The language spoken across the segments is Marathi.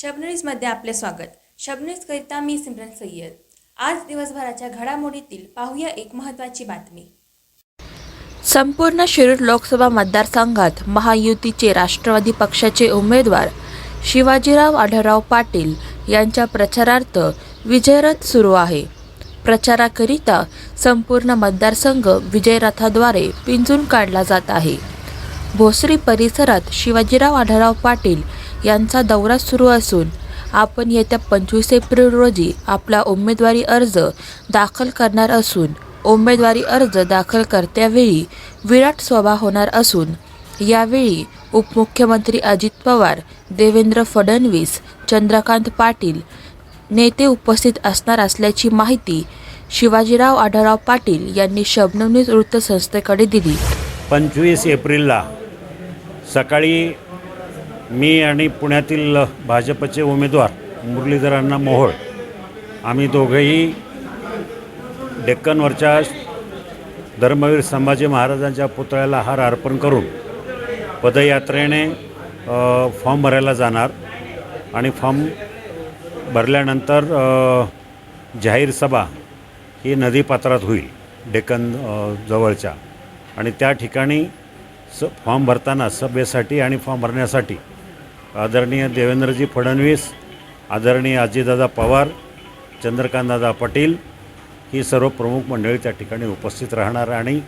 शबनरीजमध्ये आपले स्वागत. शबन्यूजकरिता मी सिमरन सय्यद. आज दिवसभराच्या घडामोडीतील पाहूया एक महत्त्वाची बातमी. संपूर्ण शिरूर लोकसभा मतदारसंघात महायुतीचे राष्ट्रवादी पक्षाचे उमेदवार शिवाजीराव आढळराव पाटील यांच्या प्रचारार्थ विजयरथ सुरू आहे. प्रचाराकरिता संपूर्ण मतदारसंघ विजयरथाद्वारे पिंजून काढला जात आहे. भोसरी परिसरात शिवाजीराव आढळराव पाटील यांचा दौरा सुरू असून आपण येत्या पंचवीस एप्रिल रोजी आपला उमेदवारी अर्ज दाखल करणार असून उमेदवारी अर्ज दाखल करत्यावेळी विराट सभा होणार असून यावेळी उपमुख्यमंत्री अजित पवार देवेंद्र फडणवीस चंद्रकांत पाटील नेते उपस्थित असणार असल्याची माहिती शिवाजीराव आढळराव पाटील यांनी शबनम वृत्तसंस्थेकडे दिली. पंचवीस एप्रिलला सकाळी मी आणि पुण्यातील भाजपचे उमेदवार मुरलीधरांना मोहोळ. आम्ही दोघंही डेक्कनवरच्या धर्मवीर संभाजी महाराजांच्या पुतळ्याला हार अर्पण करून पदयात्रेने फॉर्म भरायला जाणार आणि फॉर्म भरल्यानंतर जाहीर सभा ही नदीपात्रात होईल डेक्कन जवळच्या. आणि त्या ठिकाणी स फॉर्म भरताना सभेसाठी आणि फॉर्म भरण्यासाठी आदरणीय देवेंद्रजी फडणवीस आदरणीय आजीदादा पवार चंद्रकांतदादा पाटील ही सर्व प्रमुख मंडळी त्या ठिकाणी उपस्थित राहणार आणि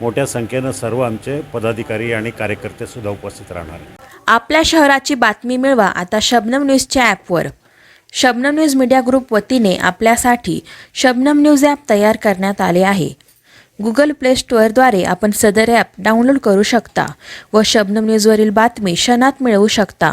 मोठ्या संख्येनं सर्व आमचे पदाधिकारी आणि कार्यकर्तेसुद्धा उपस्थित राहणार आपल्या शहराची बातमी मिळवा आता शबनम न्यूजच्या ॲपवर. शबनम न्यूज मीडिया ग्रुप वतीने आपल्यासाठी शबनम न्यूज ॲप तयार करण्यात आले आहे. गुगल प्ले स्टोअरद्वारे आपण सदर ॲप डाउनलोड करू शकता व शबनम न्यूजवरील बातमी क्षणात मिळवू शकता.